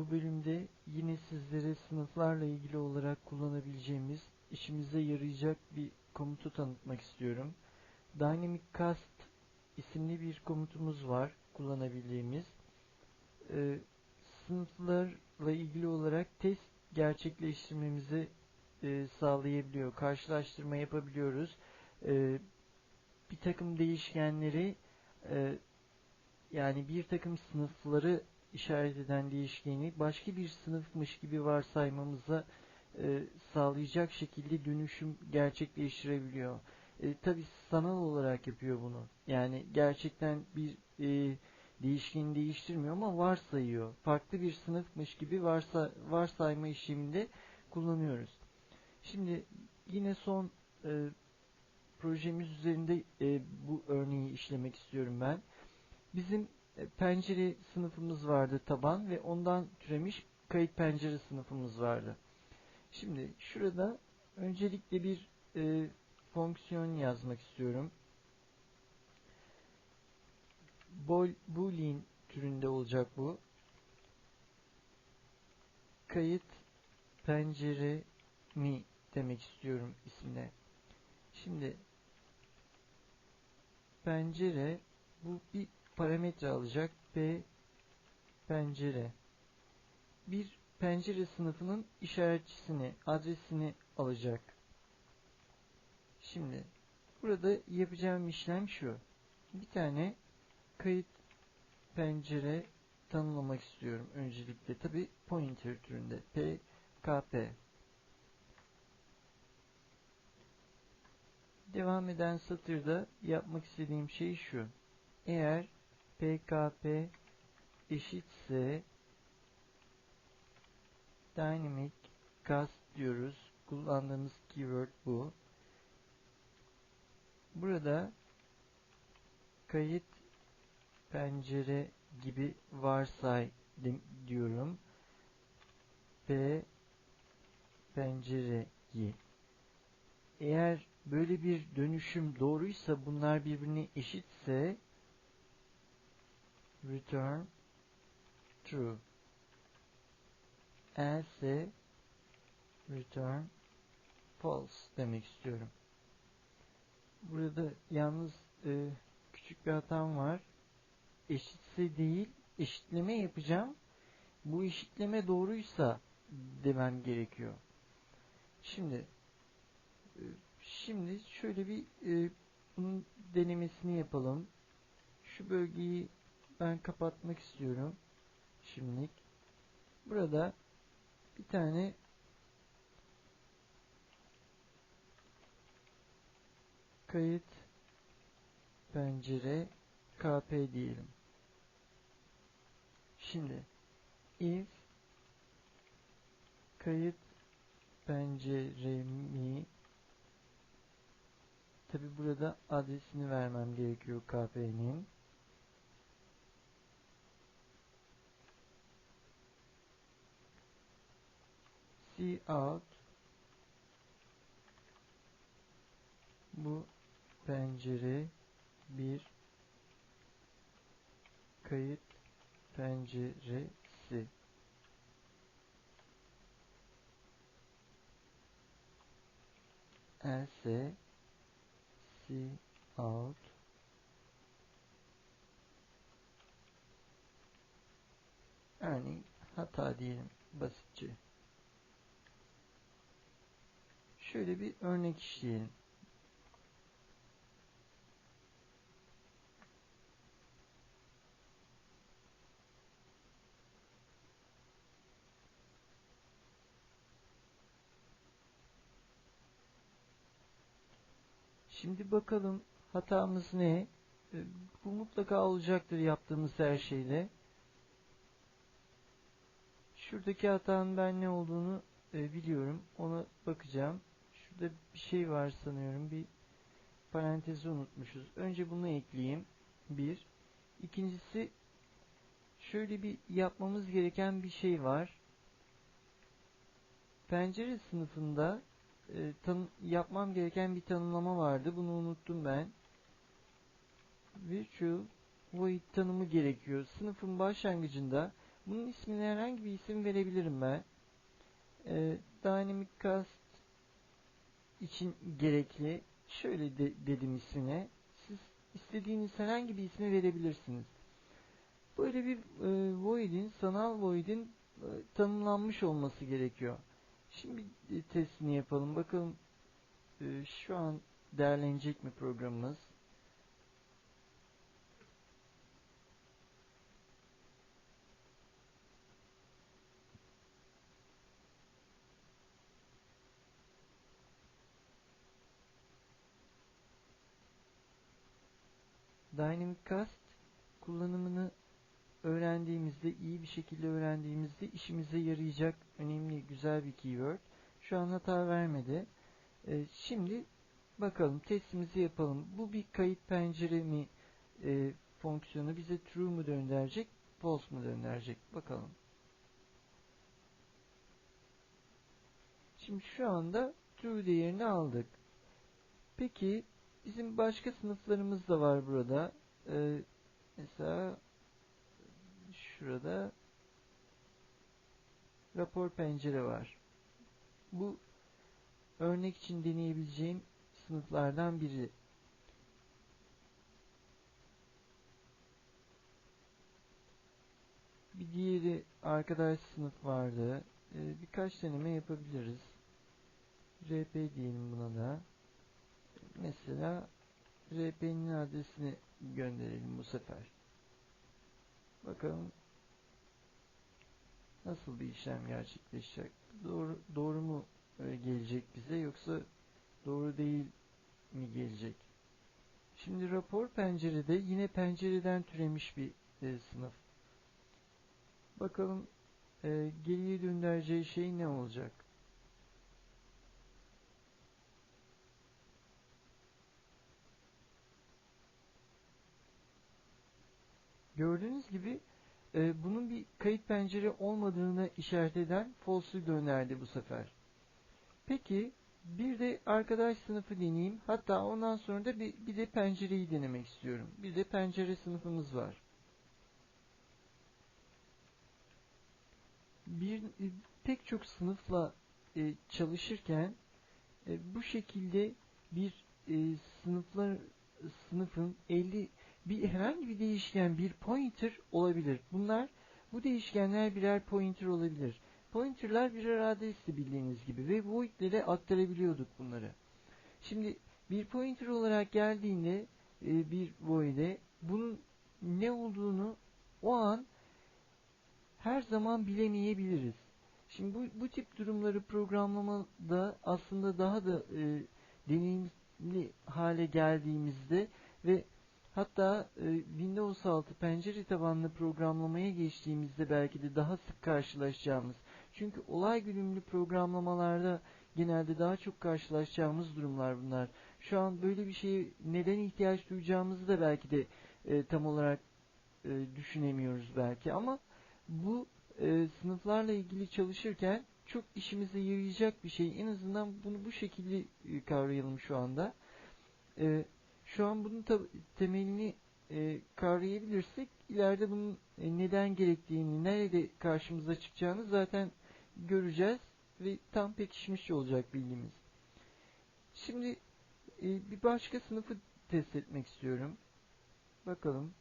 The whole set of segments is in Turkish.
Bu bölümde yine sizlere sınıflarla ilgili olarak kullanabileceğimiz, işimize yarayacak bir komutu tanıtmak istiyorum. Dynamic Cast isimli bir komutumuz var kullanabildiğimiz. Ee, sınıflarla ilgili olarak test gerçekleştirmemizi e, sağlayabiliyor. Karşılaştırma yapabiliyoruz. E, bir takım değişkenleri e, yani bir takım sınıfları işaret eden değişkeni başka bir sınıfmış gibi varsaymamıza e, sağlayacak şekilde dönüşüm gerçekleştirebiliyor. E, Tabi sanal olarak yapıyor bunu. Yani gerçekten bir e, değişkeni değiştirmiyor ama varsayıyor. Farklı bir sınıfmış gibi varsa, varsayma işleminde kullanıyoruz. Şimdi yine son e, projemiz üzerinde e, bu örneği işlemek istiyorum ben. Bizim pencere sınıfımız vardı taban ve ondan türemiş kayıt pencere sınıfımız vardı. Şimdi şurada öncelikle bir e, fonksiyon yazmak istiyorum. Boolean türünde olacak bu. Kayıt pencere mi demek istiyorum ismine. Şimdi pencere bu bir parametre alacak. P pencere. Bir pencere sınıfının işaretçisini, adresini alacak. Şimdi burada yapacağım işlem şu. Bir tane kayıt pencere tanımlamak istiyorum öncelikle. Tabi pointer türünde. P, KP. Devam eden satırda yapmak istediğim şey şu. Eğer PKP eşitse dynamic cast diyoruz. Kullandığımız keyword bu. Burada kayıt pencere gibi varsay diyorum. P pencereyi. Eğer böyle bir dönüşüm doğruysa bunlar birbirine eşitse return true else return false demek istiyorum. Burada yalnız e, küçük bir hatam var. Eşitse değil, eşitleme yapacağım. Bu eşitleme doğruysa demem gerekiyor. Şimdi e, şimdi şöyle bir e, bunun denemesini yapalım. Şu bölgeyi ben kapatmak istiyorum. Şimdilik. Burada bir tane kayıt pencere kp diyelim. Şimdi if kayıt penceremi tabi burada adresini vermem gerekiyor kp'nin out bu pencere bir kayıt penceresi. Else see out örneğin hata diyelim basitçe Şöyle bir örnek işleyelim. Şimdi bakalım hatamız ne? Ee, bu mutlaka olacaktır yaptığımız her şeyde. Şuradaki hatanın ben ne olduğunu e, biliyorum. Ona bakacağım. Şurada bir şey var sanıyorum. Bir parantezi unutmuşuz. Önce bunu ekleyeyim. Bir. İkincisi şöyle bir yapmamız gereken bir şey var. Pencere sınıfında e, tanı, yapmam gereken bir tanımlama vardı. Bunu unuttum ben. Virtual void tanımı gerekiyor. Sınıfın başlangıcında Bunun ismine herhangi bir isim verebilirim ben. E, Dynamic Cast için gerekli. Şöyle de, dedim ismine. Siz istediğiniz herhangi bir ismi verebilirsiniz. Böyle bir e, void'in, sanal void'in e, tanımlanmış olması gerekiyor. Şimdi e, testini yapalım. Bakalım e, şu an değerlenecek mi programımız? Dynamic Cast kullanımını öğrendiğimizde, iyi bir şekilde öğrendiğimizde işimize yarayacak önemli, güzel bir keyword. Şu an hata vermedi. E, şimdi bakalım testimizi yapalım. Bu bir kayıt pencere mi e, fonksiyonu bize true mu döndürecek, false mu döndürecek? Bakalım. Şimdi şu anda true değerini aldık. Peki bizim başka sınıflarımız da var burada. Ee, mesela şurada rapor pencere var. Bu örnek için deneyebileceğim sınıflardan biri. Bir diğeri arkadaş sınıf vardı. Ee, birkaç deneme yapabiliriz. RP diyelim buna da. Mesela RP'nin adresini gönderelim bu sefer. Bakalım nasıl bir işlem gerçekleşecek? Doğru, doğru mu e, gelecek bize yoksa doğru değil mi gelecek? Şimdi rapor pencerede yine pencereden türemiş bir e, sınıf. Bakalım e, geriye döndüreceği şey ne olacak? Gördüğünüz gibi e, bunun bir kayıt pencere olmadığını işaret eden false'u gönderdi bu sefer. Peki bir de arkadaş sınıfı deneyeyim. Hatta ondan sonra da bir, bir de pencereyi denemek istiyorum. Bir de pencere sınıfımız var. Bir e, pek çok sınıfla e, çalışırken e, bu şekilde bir e, sınıflar sınıfın 50 bir herhangi bir değişken bir pointer olabilir. Bunlar bu değişkenler birer pointer olabilir. Pointer'lar birer adresti bildiğiniz gibi ve void'lere aktarabiliyorduk bunları. Şimdi bir pointer olarak geldiğinde e, bir void'e bunun ne olduğunu o an her zaman bilemeyebiliriz. Şimdi bu, bu tip durumları programlamada aslında daha da e, deneyimli hale geldiğimizde ve Hatta e, Windows 6 pencere tabanlı programlamaya geçtiğimizde belki de daha sık karşılaşacağımız. Çünkü olay güdümlü programlamalarda genelde daha çok karşılaşacağımız durumlar bunlar. Şu an böyle bir şeye neden ihtiyaç duyacağımızı da belki de e, tam olarak e, düşünemiyoruz belki ama bu e, sınıflarla ilgili çalışırken çok işimize yarayacak bir şey. En azından bunu bu şekilde e, kavrayalım şu anda. E, şu an bunun temelini e, kavrayabilirsek ileride bunun e, neden gerektiğini, nerede karşımıza çıkacağını zaten göreceğiz ve tam pekişmiş olacak bilgimiz. Şimdi e, bir başka sınıfı test etmek istiyorum. Bakalım.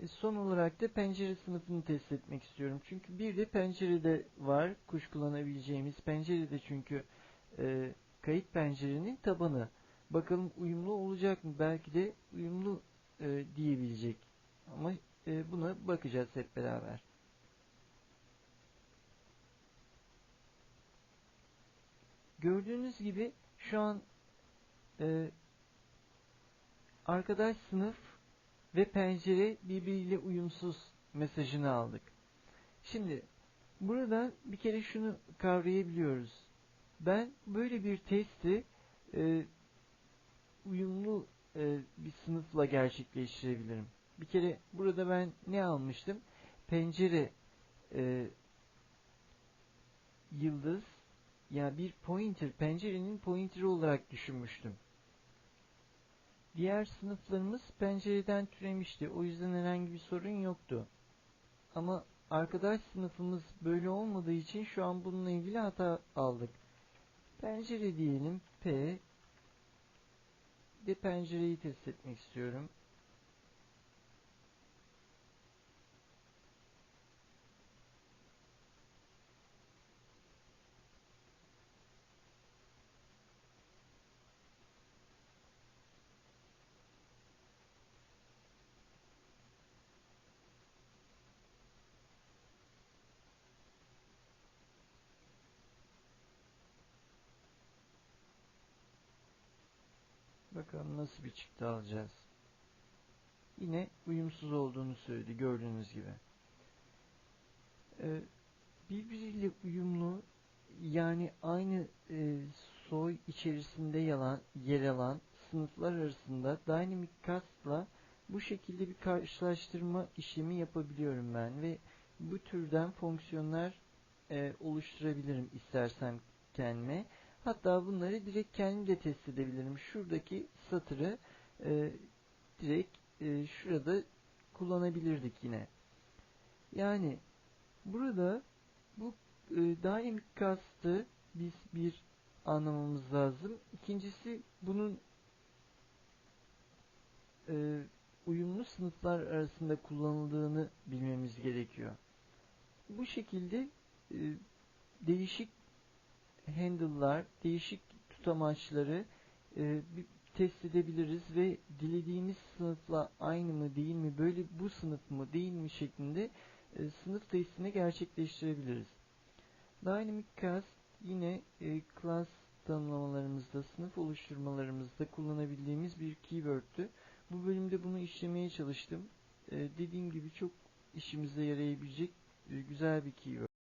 E, son olarak da pencere sınıfını test etmek istiyorum. Çünkü bir de pencerede var kuş kullanabileceğimiz. Pencerede çünkü e, kayıt pencerenin tabanı. Bakalım uyumlu olacak mı? Belki de uyumlu e, diyebilecek. Ama e, buna bakacağız hep beraber. Gördüğünüz gibi şu an e, arkadaş sınıf ve pencere birbiriyle uyumsuz mesajını aldık. Şimdi burada bir kere şunu kavrayabiliyoruz ben böyle bir testi e, uyumlu e, bir sınıfla gerçekleştirebilirim. Bir kere burada ben ne almıştım? Pencere e, yıldız yani bir pointer, pencerenin pointeri olarak düşünmüştüm. diğer sınıflarımız pencereden türemişti. O yüzden herhangi bir sorun yoktu. Ama arkadaş sınıfımız böyle olmadığı için şu an bununla ilgili hata aldık. Pencere diyelim P de pencereyi test etmek istiyorum. Bakalım nasıl bir çıktı alacağız. Yine uyumsuz olduğunu söyledi gördüğünüz gibi. Ee, birbiriyle uyumlu yani aynı e, soy içerisinde yalan, yer alan sınıflar arasında Dynamic Cast'la bu şekilde bir karşılaştırma işlemi yapabiliyorum ben ve bu türden fonksiyonlar e, oluşturabilirim istersem kendime. Hatta bunları direkt kendim de test edebilirim. Şuradaki satırı e, direkt e, şurada kullanabilirdik yine. Yani burada bu e, dynamic cast'ı biz bir anlamamız lazım. İkincisi bunun e, uyumlu sınıflar arasında kullanıldığını bilmemiz gerekiyor. Bu şekilde e, değişik handle'lar, değişik tutamaçları e, test edebiliriz ve dilediğimiz sınıfla aynı mı değil mi, böyle bu sınıf mı değil mi şeklinde e, sınıf testini gerçekleştirebiliriz. Dynamic Cast yine e, class tanımlamalarımızda, sınıf oluşturmalarımızda kullanabildiğimiz bir keyword'tü. Bu bölümde bunu işlemeye çalıştım. E, dediğim gibi çok işimize yarayabilecek e, güzel bir keyword.